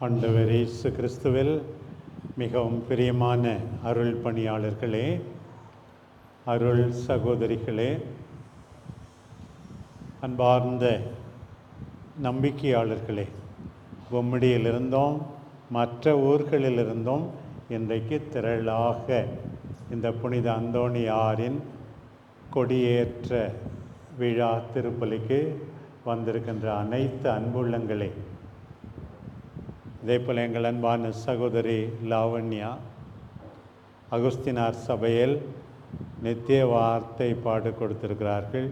ஆண்டவர் இயேசு கிறிஸ்துவில் மிகவும் பிரியமான அருள் பணியாளர்களே அருள் சகோதரிகளே அன்பார்ந்த நம்பிக்கையாளர்களே பொம்மிடியிலிருந்தோம் மற்ற ஊர்களிலிருந்தும் இன்றைக்கு திரளாக இந்த புனித அந்தோணியாரின் கொடியேற்ற விழா திருப்பலிக்கு வந்திருக்கின்ற அனைத்து அன்புள்ளங்களே இதே போல் எங்கள் அன்பான சகோதரி லாவண்யா அகுஸ்தினார் சபையில் நித்திய வார்த்தை பாடு கொடுத்திருக்கிறார்கள்.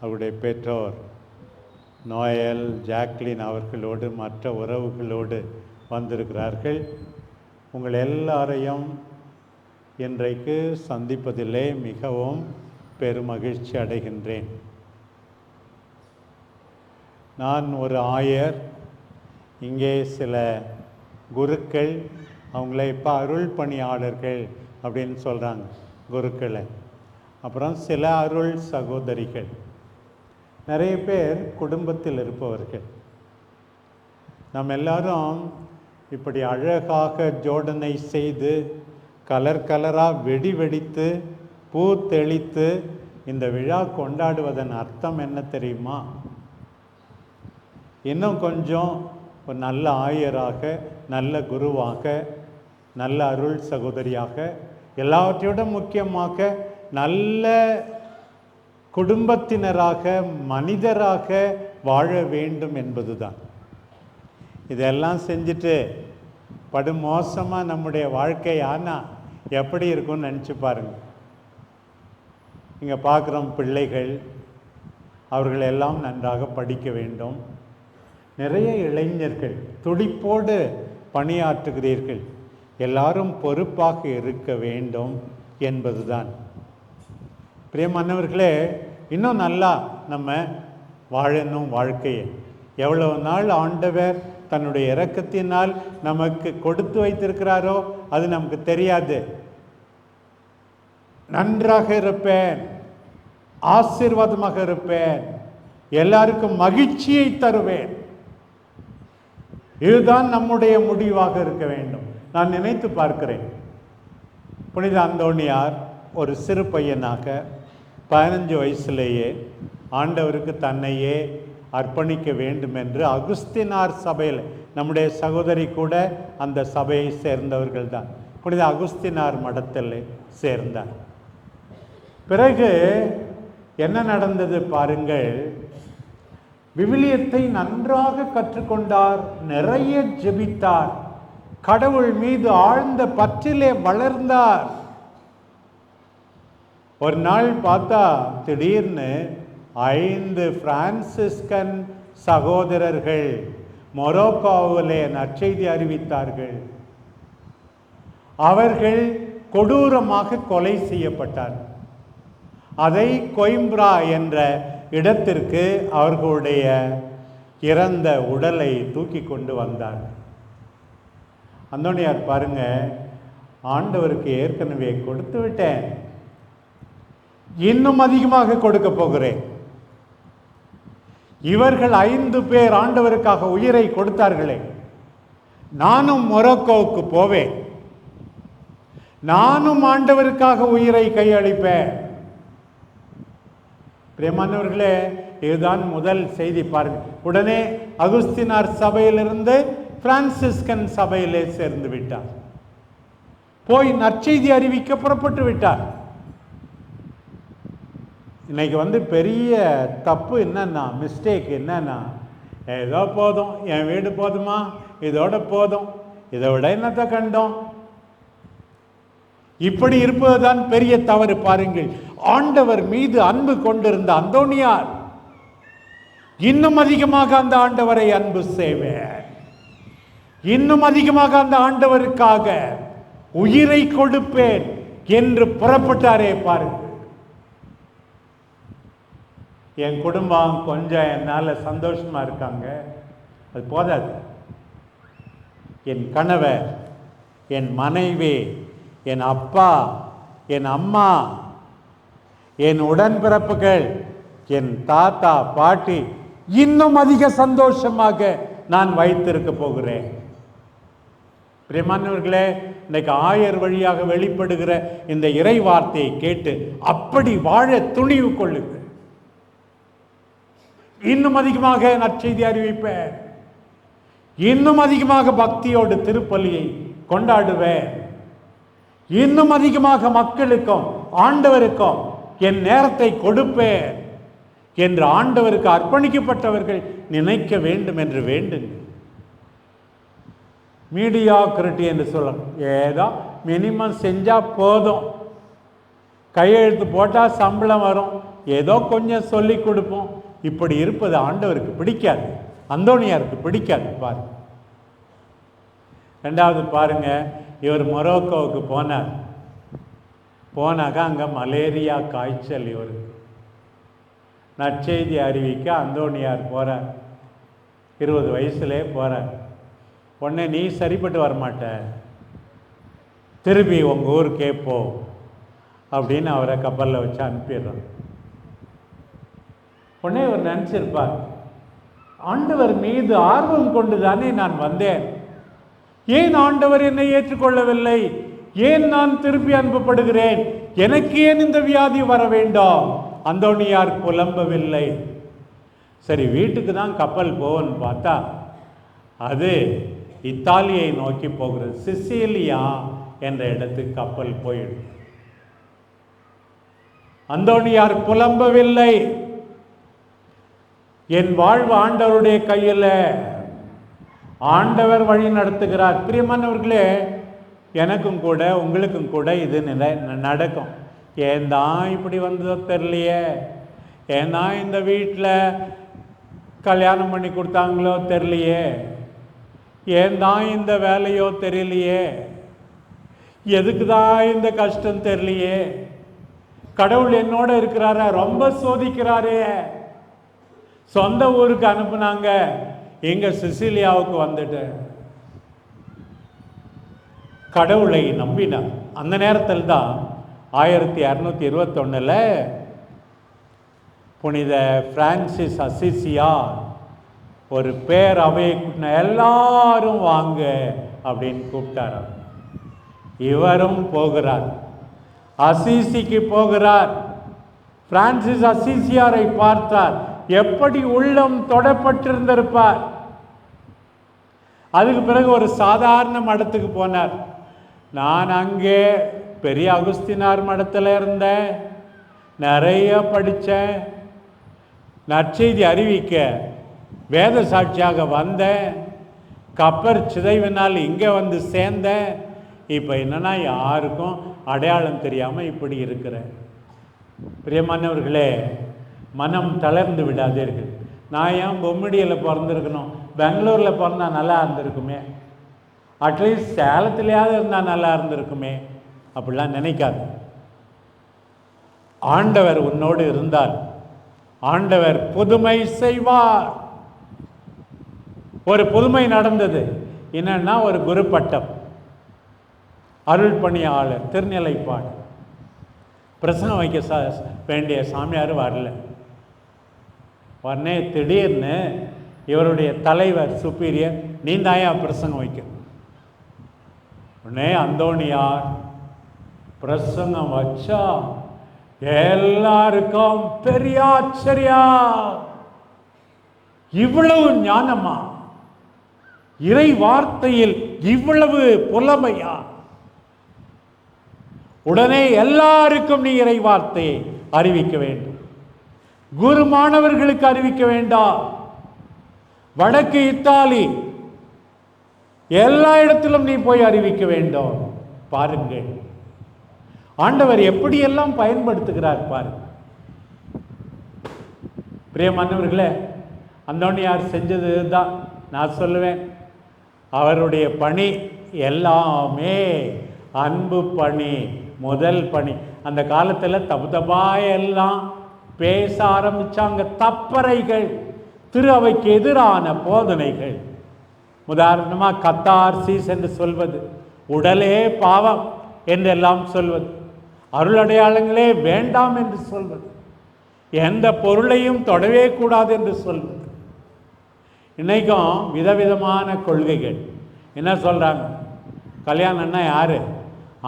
அவருடைய பெற்றோர் நோயல் ஜாக்லின் அவர்களோடு மற்ற உறவுகளோடு வந்திருக்கிறார்கள். உங்கள் எல்லாரையும் இன்றைக்கு சந்திப்பதிலே மிகவும் பெருமகிழ்ச்சி அடைகின்றேன். நான் ஒரு ஆயர் இங்கே சில குருக்கள் அவங்கள இப்போ அருள் பணியாளர்கள் அப்படின்னு சொல்கிறாங்க குருக்களை. அப்புறம் சில அருள் சகோதரிகள். நிறைய பேர் குடும்பத்தில் இருப்பவர்கள். நம்ம எல்லாரும் இப்படி அழகாக ஜோடனை செய்து கலர் கலராக வெடி வெடித்து பூ தெளித்து இந்த விழா கொண்டாடுவதன் அர்த்தம் என்ன தெரியுமா? இன்னும் கொஞ்சம் ஒரு நல்ல ஆயராக நல்ல குருவாக நல்ல அருள் சகோதரியாக எல்லாவற்றையோட முக்கியமாக நல்ல குடும்பத்தினராக மனிதராக வாழ வேண்டும் என்பதுதான். இதெல்லாம் செஞ்சுட்டு படுமோசமாக நம்முடைய வாழ்க்கை ஆனால் எப்படி இருக்கும்னு நினச்சி பாருங்கள் இங்கே பார்க்குறோம் பிள்ளைகள் அவர்கள் எல்லாம் நன்றாக படிக்க வேண்டும். நிறைய இளைஞர்கள் துடிப்போடு பணியாற்றுகிறீர்கள். எல்லாரும் பொறுப்பாக இருக்க வேண்டும் என்பதுதான். பிரியமானவர்களே இன்னும் நல்லா நம்ம வாழணும் வாழ்க்கையை. எவ்வளவு நாள் ஆண்டவர் தன்னுடைய இறக்கத்தினால் நமக்கு கொடுத்து வைத்திருக்கிறாரோ அது நமக்கு தெரியாது. நன்றாக இருப்பேன் ஆசீர்வாதமாக இருப்பேன் எல்லாருக்கும் மகிழ்ச்சியை தருவேன். இதுதான் நம்முடைய முடிவாக இருக்க வேண்டும். நான் நினைத்து பார்க்கிறேன். புனித அந்தோணியார் ஒரு சிறு பையனாக பதினஞ்சு வயசுலேயே ஆண்டவருக்கு தன்னையே அர்ப்பணிக்க வேண்டும் என்று அகுஸ்தினார் சபையில் நம்முடைய சகோதரி கூட அந்த சபையை சேர்ந்தவர்கள் தான் புனித அகுஸ்தினார் மடத்தில் சேர்ந்தார். பிறகு என்ன நடந்தது பாருங்கள். விவிலியத்தை நன்றாக கற்றுக்கொண்டார் நிறைய ஜெபித்தார். கடவுள் மீது ஆழ்ந்த பற்றிலே வளர்ந்தார். ஒரு நாள் பார்த்தா திடீர்னு ஐந்து பிரான்சிஸ்கன் சகோதரர்கள் மொரோக்கோவிலே நற்செய்தி அறிவித்தார்கள். அவர்கள் கொடூரமாக கொலை செய்யப்பட்டார். அதை கொய்ம்ப்ரா என்ற இடத்திற்கு அவர்களுடைய இறந்த உடலை தூக்கி கொண்டு வந்தார் அந்தோனியார் பாருங்க ஆண்டவருக்கு ஏற்கனவே கொடுத்து விட்டேன். இன்னும் அதிகமாக கொடுக்க போகிறேன். இவர்கள் ஐந்து பேர் ஆண்டவருக்காக உயிரை கொடுத்தார்களே. நானும் மொரோக்கோவுக்கு போவேன். நானும் ஆண்டவருக்காக உயிரை கையளிப்பேன். பிரியமானவர்களே இதுதான் முதல் செய்தி பாருங்கள் உடனே அகுஸ்தினார் சபையிலிருந்து பிரான்சிஸ்கன் சபையிலே சேர்ந்து விட்டார். போய் நற்செய்தி அறிவிக்க புறப்பட்டு விட்டார். இன்னைக்கு வந்து பெரிய தப்பு என்னன்னா மிஸ்டேக் என்னன்னா ஏதோ போதும் என் வீடு போதுமா? இதோட போதும். இதை விட என்னத்தை கண்டோம்? இப்படி இருப்பதுதான் பெரிய தவறு பாருங்கள். ஆண்டவர் மீது அன்பு கொண்டிருந்த அந்தோணியார் இன்னும் அதிகமாக அந்த ஆண்டவரை அன்பு செய்வேன். இன்னும் அதிகமாக அந்த ஆண்டவருக்காக உயிரை கொடுப்பேன் என்று புறப்பட்டாரே பாருங்கள். என் குடும்பம் கொஞ்சம் என்னால் சந்தோஷமா இருக்காங்க. அது போதாது. என் கணவர் என் மனைவி என் அப்பா என் அம்மா என் உடன்பிறப்புகள் என் தாத்தா பாட்டி இன்னும் அதிக சந்தோஷமாக நான் வைத்திருக்க போகிறேன். பிரியமானவர்களே இன்னைக்கு ஆயர் வழியாக வெளிப்படுகிற இந்த இறை வார்த்தையை கேட்டு அப்படி வாழ துணிவு கொள்ளுங்கள். இன்னும் அதிகமாக நற்செய்தி அறிவிப்பேன். இன்னும் அதிகமாக பக்தியோடு திருப்பலியை கொண்டாடுவேன். இன்னும் அதிகமாக மக்களுக்கும் ஆண்டவருக்கும் என் நேரத்தை கொடுப்பேன் என்று ஆண்டவருக்கு அர்ப்பணிக்கப்பட்டவர்கள் நினைக்க வேண்டும் என்று வேண்டுங்கள். மீடியாக்ரிட்டி என்று சொல்லணும். ஏதோ மினிமம் செஞ்சால் போதும். கையெழுத்து போட்டால் சம்பளம் வரும். ஏதோ கொஞ்சம் சொல்லி கொடுப்போம். இப்படி இருப்பது ஆண்டவருக்கு பிடிக்காது. அந்தோணியாருக்கு பிடிக்காது பாருங்க. ரெண்டாவது பாருங்க. இவர் மொரோக்கோவுக்கு போனார். போனாக்கா அங்கே மலேரியா காய்ச்சல் இவருக்கு. நற்செய்தி அறிவிக்க அந்தோணியார் போகிறார் இருபது வயசுலே போகிறார் உடனே நீ சரிப்பட்டு வரமாட்ட. திருப்பி உங்கள் ஊருக்கே போ அப்படின்னு அவரை கப்பலில் வச்சு அனுப்பிடுறான் உடனே இவர் நினச்சிருப்பார். ஆண்டவர் மீது ஆர்வம் கொண்டு தானே நான் வந்தேன். ஏன் ஆண்டவர் என்னை ஏற்றுக்கொள்ளவில்லை? ஏன் நான் திருப்பி அனுப்பப்படுகிறேன் எனக்கு ஏன் இந்த வியாதி வர வேண்டாம்? அந்தோணியார் புலம்பவில்லை. சரி வீட்டுக்கு தான் கப்பல் போகன்னு பார்த்தா அது இத்தாலியை நோக்கி போகிறது. சிசிலியா என்ற இடத்துக்கு கப்பல் போயிடும் அந்தோணியார் புலம்பவில்லை. என் வாழ்வு ஆண்டவருடைய கையில். ஆண்டவர் வழி நடத்துகிறார். பிரியமானவர்களே எனக்கும் கூட உங்களுக்கும் கூட இது நிலை நடக்கும். ஏன் தான் இப்படி வந்ததோ தெரியலையே. ஏன் தான் இந்த வீட்டில் கல்யாணம் பண்ணி கொடுத்தாங்களோ தெரியலையே. ஏன் தான் இந்த வேலையோ தெரியலையே. எதுக்கு தான் இந்த கஷ்டம் தெரியலையே. கடவுள் என்னோட இருக்கிறாரா ரொம்ப சோதிக்கிறாரே. சொந்த ஊருக்கு அனுப்புனாங்க. எங்கள் சிசிலியாவுக்கு வந்துட்டு கடவுளை நம்பினார் அந்த நேரத்தில் தான் ஆயிரத்தி இரநூத்தி இருபத்தொன்னில் புனித பிரான்சிஸ் அசிசியா ஒரு பேர் அவையை கூட்டின எல்லாரும் வாங்க அப்படின்னு கூப்பிட்டார் இவரும் போகிறார். அசிசிக்கு போகிறார். பிரான்சிஸ் அசிசியாரை பார்த்தார். எப்படி உள்ளம் தொடப்பட்டிருந்திருப்பார்? அதுக்கு பிறகு ஒரு சாதாரண மடத்துக்கு போனார். நான் அங்கே பெரிய அகுஸ்தினார் மடத்தில் இருந்தேன். நிறைய படித்தேன் நற்செய்தி அறிவிக்க வேத சாட்சியாக வந்தேன். கப்பர் சிதைவினால் இங்கே வந்து சேர்ந்தேன். இப்போ என்னன்னா யாருக்கும் அடையாளம் தெரியாமல் இப்படி இருக்கிறேன். பிரியமானவர்களே மனம் தளர்ந்து விடாதீர்கள். நான் ஏன் பொம்மடியில் பிறந்திருக்கணும்? பெங்களூரில் பிறந்தா நல்லா இருந்திருக்குமே. அட்லீஸ்ட் சேலத்துலேயாவது இருந்தால் நல்லா இருந்திருக்குமே. அப்படிலாம் நினைக்காது ஆண்டவர் உன்னோடு இருந்தால் ஆண்டவர் புதுமை செய்வார். ஒரு புதுமை நடந்தது. என்னன்னா ஒரு குரு பட்டம் அருள் பணியாளர் திருநிலைப்பாடு. பிரசங்கம் வைக்க சா வேண்டிய சாமியார் வரல. உடனே திடீர்னு இவருடைய தலைவர் சுப்பீரியர் நீ தாயா பிரசங்கம் வைக்க உடனே அந்தோணியார் பிரசங்கம் வச்சா எல்லாருக்கும் பெரிய ஆச்சரியா இவ்வளவு ஞானமா? இறை வார்த்தையில் இவ்வளவு புலமையா? உடனே எல்லாருக்கும் நீ இறை வார்த்தையை அறிவிக்க வேண்டும். குரு மாணவர்களுக்கு அறிவிக்க வேண்டாம் வடக்கு இத்தாலி. எல்லா இடத்திலும் நீ போய் அறிவிக்க வேண்டும். பாருங்கள். ஆண்டவர் எப்படியெல்லாம் பயன்படுத்துகிறார் பாரு. பிரியமானவர்களே யார் செஞ்சது தான் நான் சொல்லுவேன். அவருடைய பணி எல்லாமே அன்பு பணி முதல் பணி. அந்த காலத்தில் தப்பு தப்பா எல்லாம் பேச ஆரம்பித்தாங்க தப்பறைகள் திரு அவைக்கு எதிரான போதனைகள். உதாரணமாக கத்தார்சீஸ் என்று சொல்வது உடலே பாவம் என்றெல்லாம் சொல்வது அருளடையாளங்களே வேண்டாம் என்று சொல்வது எந்த பொருளையும் தொடவே கூடாது என்று சொல்வது. இன்றைக்கும் விதவிதமான கொள்கைகள். என்ன சொல்கிறாங்க கல்யாணம்னா யார்?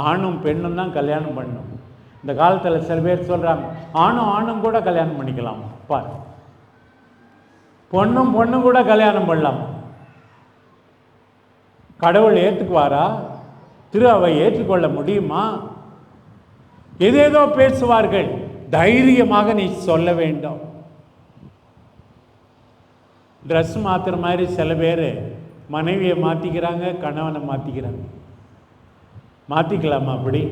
ஆணும் பெண்ணும் தான் கல்யாணம் பண்ணும். இந்த காலத்தில் சில பேர் சொல்கிறாங்க ஆணும் ஆணும் கூட கல்யாணம் பண்ணிக்கலாம். பார். பொண்ணும் பொண்ணும் கூட கல்யாணம் பண்ணலாம். கடவுள் ஏற்றுக்குவாரா திரு அவை ஏற்றுக்கொள்ள முடியுமா? எதேதோ பேசுவார்கள். தைரியமாக நீ சொல்ல வேண்டும். ட்ரெஸ் மாற்றுற மாதிரி சில பேர் மனைவியை மாற்றிக்கிறாங்க கணவனை மாற்றிக்கிறாங்க மாற்றிக்கலாமா அப்படி?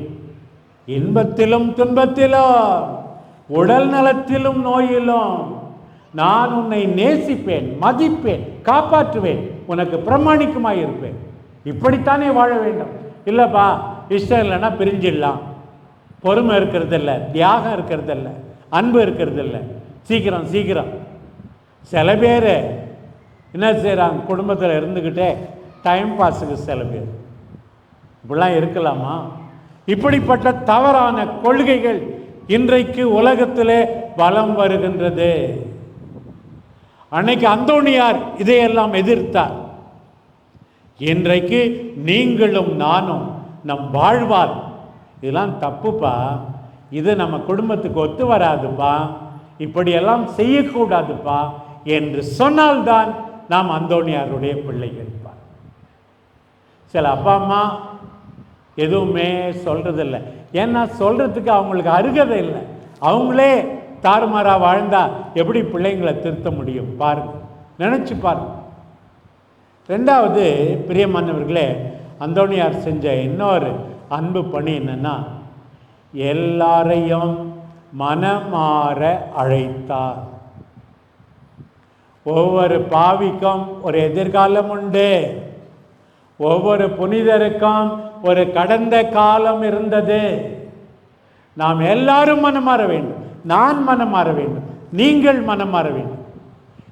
இன்பத்திலும் துன்பத்திலும் உடல் நலத்திலும் நோயிலும் நான் உன்னை நேசிப்பேன் மதிப்பேன் காப்பாற்றுவேன் உனக்கு பிரமாணிக்கமாக இருப்பேன் இப்படித்தானே வாழ வேண்டும். இல்லைப்பா இஷ்டம் இல்லைன்னா பிரிஞ்சிடலாம். பொறுமை இருக்கிறது இல்லை தியாகம் இருக்கிறது இல்லை அன்பு இருக்கிறது இல்லை சீக்கிரம் சீக்கிரம். சில பேர் என்ன செய்கிறாங்க குடும்பத்தில் இருந்துக்கிட்டே டைம் பாஸுக்கு சில பேர். இப்படிலாம் இருக்கலாமா? இப்படிப்பட்ட தவறான கொள்கைகள் இன்றைக்கு உலகத்திலே வலம் வருகின்றது. அன்னைக்கு அந்தோணியார் இதையெல்லாம் எதிர்த்தார். இன்றைக்கு நீங்களும் நானும் நம் வாழ்வால் இதெல்லாம் தப்புப்பா இது நம்ம குடும்பத்துக்கு ஒத்து வராதுப்பா இப்படியெல்லாம் செய்யக்கூடாதுப்பா என்று சொன்னால்தான் நாம் அந்தோணியாருடைய பிள்ளைகள் சில அப்பா அம்மா எதுவுமே சொல்கிறதில்ல ஏன்னா சொல்கிறதுக்கு அவங்களுக்கு அருகதை இல்லை. அவங்களே தாறுமாறாக வாழ்ந்தால் எப்படி பிள்ளைங்களை திருத்த முடியும்? பாருங்க. நினச்சி பாருங்க. ரெண்டாவது பிரியமானவர்களே அந்தோணியார் செஞ்ச இன்னொரு அன்பு பணி என்னென்னா எல்லாரையும் மனமாற அழைத்தார். ஒவ்வொரு பாவிக்கும் ஒரு எதிர்காலம் உண்டு. ஒவ்வொரு புனிதருக்கும் ஒரு கடந்த காலம் இருந்தது. நாம் எல்லாரும் மனம் மாற வேண்டும். நான் மனம் மாற வேண்டும். நீங்கள் மனம் மாற வேண்டும்.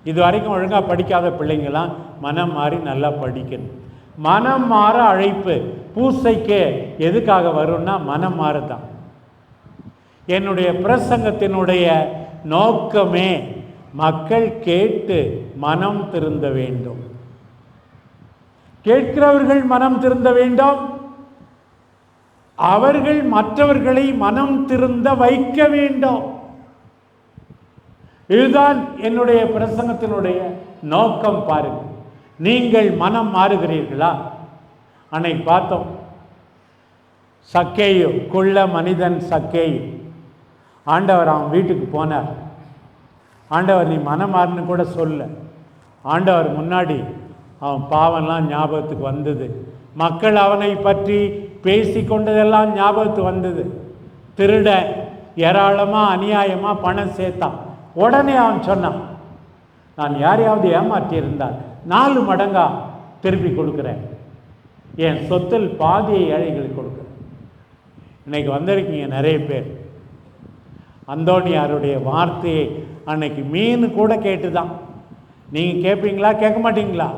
இது வரைக்கும் ஒழுங்காக படிக்காத பிள்ளைங்களாம் மனம் மாறி நல்லா படிக்கணும். மனம் மாற அழைப்பு பூசைக்கு எதுக்காக வரும்னா மனம் மாறதான். என்னுடைய பிரசங்கத்தினுடைய நோக்கமே மக்கள் கேட்டு மனம் திருந்த வேண்டும். கேட்கிறவர்கள் மனம் திருந்த வேண்டும். அவர்கள் மற்றவர்களை மனம் திருந்த வைக்க வேண்டும். இதுதான் என்னுடைய பிரசங்கத்தினுடைய நோக்கம் பாருங்கள். நீங்கள் மனம் மாறுகிறீர்களா? அன்னைக்கு பார்த்தோம். சக்கேயு குள்ள மனிதன் சக்கேயு. ஆண்டவர் அவன் வீட்டுக்கு போனார். ஆண்டவர் நீ மனம் மாறுன்னு கூட சொல்ல. ஆண்டவர் முன்னாடி அவன் பாவம்லாம் ஞாபகத்துக்கு வந்தது. மக்கள் அவனை பற்றி பேசி கொண்டதெல்லாம் ஞாபகத்து வந்தது. திருட ஏராளமாக அநியாயமாக பணம் சேர்த்தான். உடனே அவன் சொன்னான் நான் யாரையாவது ஏமாற்றியிருந்தால் நாலு மடங்கா திருப்பி கொடுக்குறேன். என் சொத்தில் பாதியை ஏழைகளுக்கு கொடுக்குறேன். இன்னைக்கு வந்திருக்கீங்க நிறைய பேர். அந்தோணியாருடைய வார்த்தையை அன்னைக்கு மீன் கூட கேட்டுதான். நீங்கள் கேட்பீங்களா கேட்க மாட்டீங்களா?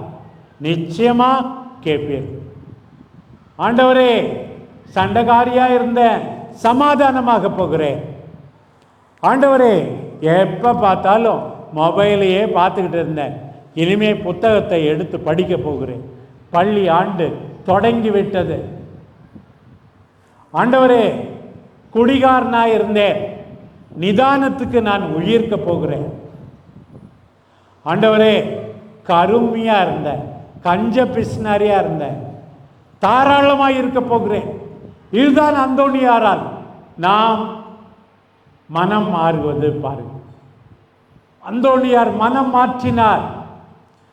நிச்சயமாக கேட்பீர்கள் ஆண்டவரே சண்டைக்காரியாக இருந்தேன் சமாதானமாக போகிறேன். ஆண்டவரே எப்போ பார்த்தாலும் மொபைலையே பார்த்துக்கிட்டு இருந்தேன். இனிமே புத்தகத்தை எடுத்து படிக்க போகிறேன். பள்ளி ஆண்டு தொடங்கி விட்டது ஆண்டவரே குடிகாரனாக இருந்தேன் நிதானத்துக்கு நான் உயிர்க்க போகிறேன். ஆண்டவரே கருமையாக இருந்தேன் கஞ்ச பிஸ்னாரியா இருந்தேன் தாராளமாக இருக்க போகிறேன். இதுதான் அந்தோணியாரால். நாம் மனம் மாறுவது பாருங்கள் அந்தோணியார் மனம் மாற்றினார்.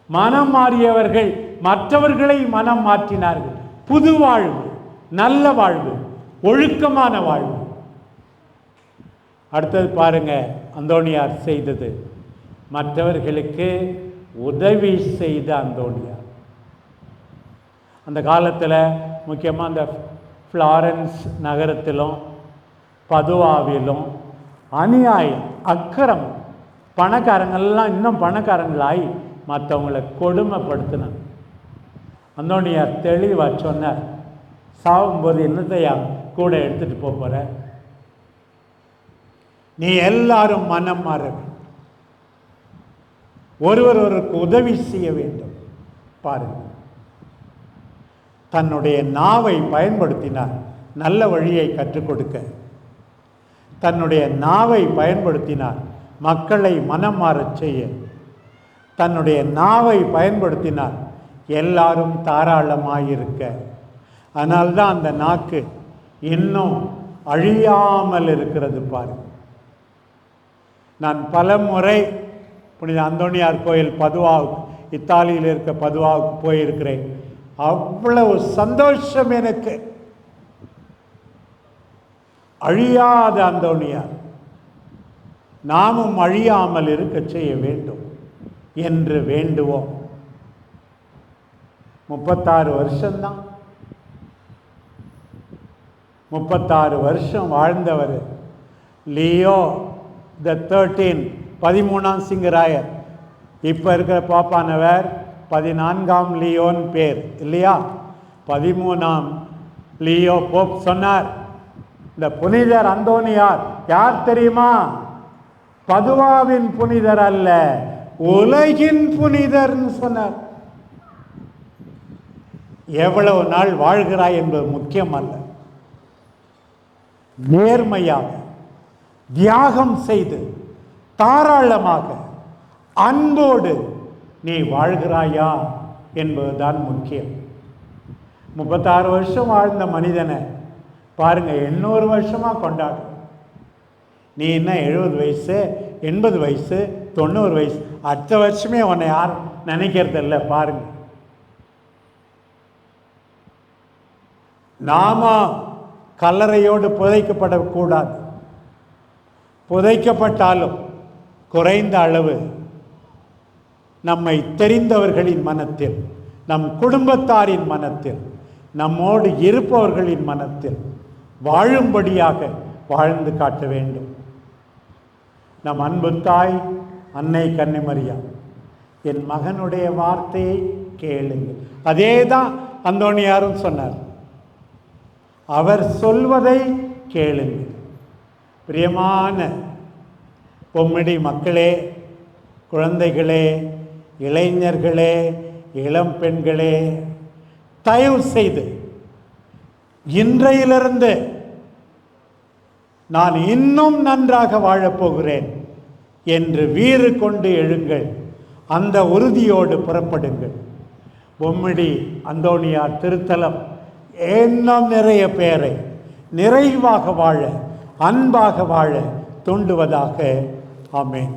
மனம் மாறியவர்கள் மற்றவர்களை மனம் மாற்றினார்கள். புது வாழ்வு நல்ல வாழ்வு ஒழுக்கமான வாழ்வு. அடுத்தது பாருங்க அந்தோணியார் செய்தது. மற்றவர்களுக்கு உதவி செய்த அந்தோணியார். அந்த காலத்தில் முக்கியமாக அந்த ஃப்ளாரன்ஸ் நகரத்திலும் பதுவாவிலும் அநியாயம் அக்கிரம் பணக்காரங்கள்லாம் இன்னும் பணக்காரங்களாகி மற்றவங்களை கொடுமைப்படுத்தினாங்க. அந்தோணியார் தெளிவாக சொன்னார் சாகும்போது என்னத்தையா கூட எடுத்துகிட்டு போக போகிற நீ எல்லாரும் மனம் மாற வேண்டும். ஒருவர் ஒருவருக்கு உதவி செய்ய வேண்டும். பாருங்கள் தன்னுடைய நாவை பயன்படுத்தினார். நல்ல வழியை கற்றுக் கொடுக்க. தன்னுடைய நாவை பயன்படுத்தினார். மக்களை மனம் மாறச் செய்ய. தன்னுடைய நாவை பயன்படுத்தினார். எல்லாரும் தாராளமாயிருக்க. அதனால்தான் அந்த நாக்கு இன்னும் அழியாமல் இருக்கிறது பாரு. நான் பல முறை புனித அந்தோணியார் கோயில் பதுவாவுக்கு இத்தாலியில் இருக்க பதுவாவுக்கு போயிருக்கிறேன். அவ்வளவு சந்தோஷம் எனக்கு. அழியாத அந்தோணியார் நாமும் அழியாமல் இருக்க செய்ய வேண்டும் என்று வேண்டுவோம். முப்பத்தாறு வருஷம்தான். முப்பத்தாறு வருஷம் வாழ்ந்தவர் லியோ த தேர்ட்டீன் பதிமூணாம் சிங்கராயர் இப்போ இருக்கிற பாப்பானவர் பதினான்காம் லியோன் பேர் இல்லையா? பதிமூணாம் லியோ போப் சொன்னார் இந்த புனிதர் அந்தோனியார் யார் தெரியுமா? பதுவாவின் புனிதர் அல்ல உலகின் புனிதர்னு சொன்னார். எவ்வளவு நாள் வாழ்கிறாய் என்பது முக்கியம் அல்ல. நேர்மையாக தியாகம் செய்து தாராளமாக அன்போடு நீ வாழ்கிறாயா என்பதுதான் முக்கியம். முப்பத்தாறு வருஷம் வாழ்ந்த மனிதனை பாருங்கள் எண்ணூறு வருஷமாக கொண்டாடு. நீ என்ன எழுபது வயசு எண்பது வயசு தொண்ணூறு வயசு அடுத்த வருஷமே உன்னை யாரும் நினைக்கிறது இல்லை பாருங்க. நாம கல்லறையோடு புதைக்கப்படக்கூடாது. புதைக்கப்பட்டாலும் குறைந்த அளவு நம்மை தெரிந்தவர்களின் மனத்தில் நம் குடும்பத்தாரின் மனத்தில் நம்மோடு இருப்பவர்களின் மனத்தில் வாழும்படியாக வாழ்ந்து காட்ட வேண்டும். நம் அன்பு தாய் அன்னை கன்னிமரியா என் மகனுடைய வார்த்தையை கேளுங்கள். அதே தான் அந்தோணியாரும் சொன்னார். அவர் சொல்வதை கேளுங்கள். பிரியமான பொம்மிடி மக்களே குழந்தைகளே இளைஞர்களே இளம் பெண்களே தயவு செய்து இன்றையிலிருந்து நான் இன்னும் நன்றாக வாழப்போகிறேன் என்று வீறு கொண்டு எழுங்கள். அந்த உறுதியோடு புறப்படுங்கள். பொம்மிடி அந்தோனியார் திருத்தலம் எண்ணம் நிறைய பேரை நிறைவாக வாழ அன்பாக வாழ தூண்டுவதாக. ஆமேன்.